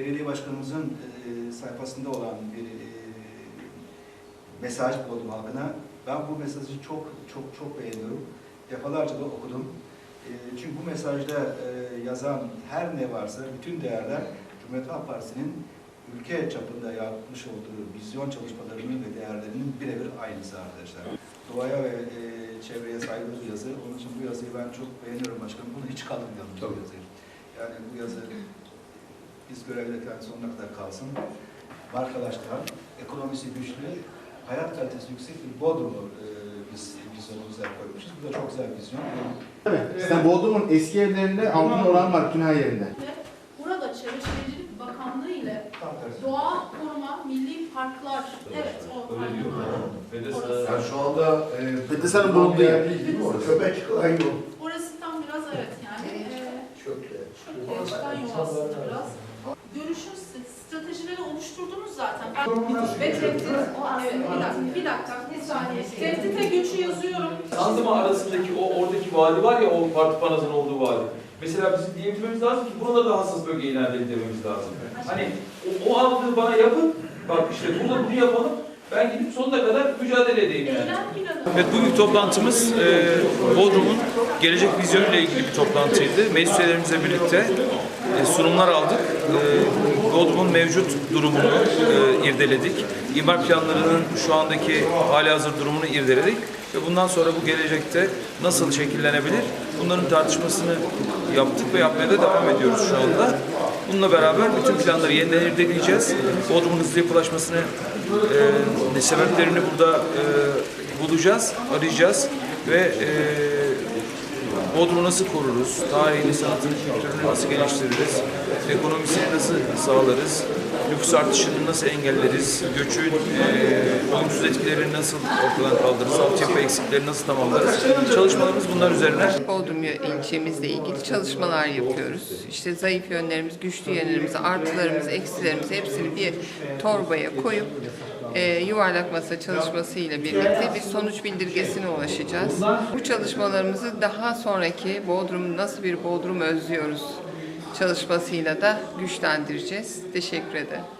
belediye başkanımızın e, sayfasında olan bir e, mesaj buldum halkına. Ben bu mesajı çok çok çok beğeniyorum. Defalarca da okudum. E, çünkü bu mesajda e, yazan her ne varsa bütün değerler Cumhuriyet Halk Partisi'nin ülke çapında yapmış olduğu vizyon çalışmalarının ve değerlerinin birebir aynısı arkadaşlar. Doğaya ve e, çevreye saygılı bir yazı. Onun için bu yazıyı ben çok beğeniyorum başkanım. Bunu hiç kaldırmayalım bu yazıyı. Yani bu yazı biz görevdeyken sonuna kadar kalsın. Markalaştıran, ekonomisi güçlü, hayat kalitesi yüksek bir Bodrum'u e, biz vizyonumuza koymuşuz. Bu da çok güzel bir vizyon. Evet. Sen Bodrum'un eski evlerinde altın oran var bütün her yerinde. Burada Çevre Şehircilik Bakanlığı ile. Doğa Koruma Milli Parklar, evet o Öyle diyor. Yani şu anda e, Fedesa'nın bulunduğu yer. değil değil mi orası? Köpek çıkan yol. Orası tam biraz evet yani e, Çöple. şöyle çıkan yol aslında biraz. Dönüşüm st- stratejileri oluşturdunuz zaten. Ve tehdit, evet bir dakika, bir dakika, bir saniye. Tehdite gücü yazıyorum. Zanzıma arasındaki o oradaki vadi var ya o parti panazın olduğu vadi. Mesela bizim diyebilmemiz lazım ki burada da hassas bölge ilan edilmemiz lazım. Hani o, o algıyı bana yapın. Bak işte burada bunu yapalım. Ben gidip sonuna kadar mücadele edeyim yani. Evet bugünkü toplantımız e, Bodrum'un gelecek vizyonu ile ilgili bir toplantıydı. Meclis üyelerimizle birlikte e, sunumlar aldık. E, Bodrum'un mevcut durumunu e, irdeledik. İmar planlarının şu andaki hali hazır durumunu irdeledik. Ve bundan sonra bu gelecekte nasıl şekillenebilir? Bunların tartışmasını yaptık ve yapmaya da devam ediyoruz şu anda. Bununla beraber bütün planları yeniden irdeleyeceğiz. Bodrum'un hızlı yapılaşmasını e, sebeplerini burada e, bulacağız, arayacağız ve e, Bodrum'u nasıl koruruz, tarihini, sanatını, kültürünü nasıl geliştiririz, ekonomisini nasıl sağlarız, nüfus artışını nasıl engelleriz, göçün e, olumsuz etkilerini nasıl ortadan kaldırırız, altyapı eksiklerini nasıl tamamlarız. Çalışmalarımız bunlar üzerine. Bodrum ilçemizle ilgili çalışmalar yapıyoruz. İşte zayıf yönlerimiz, güçlü yönlerimiz, artılarımız, eksilerimiz hepsini bir torbaya koyup e, yuvarlak masa çalışmasıyla birlikte bir sonuç bildirgesine ulaşacağız. Bu çalışmalarımızı daha sonraki Bodrum nasıl bir Bodrum özlüyoruz çalışmasıyla da güçlendireceğiz. Teşekkür ederim.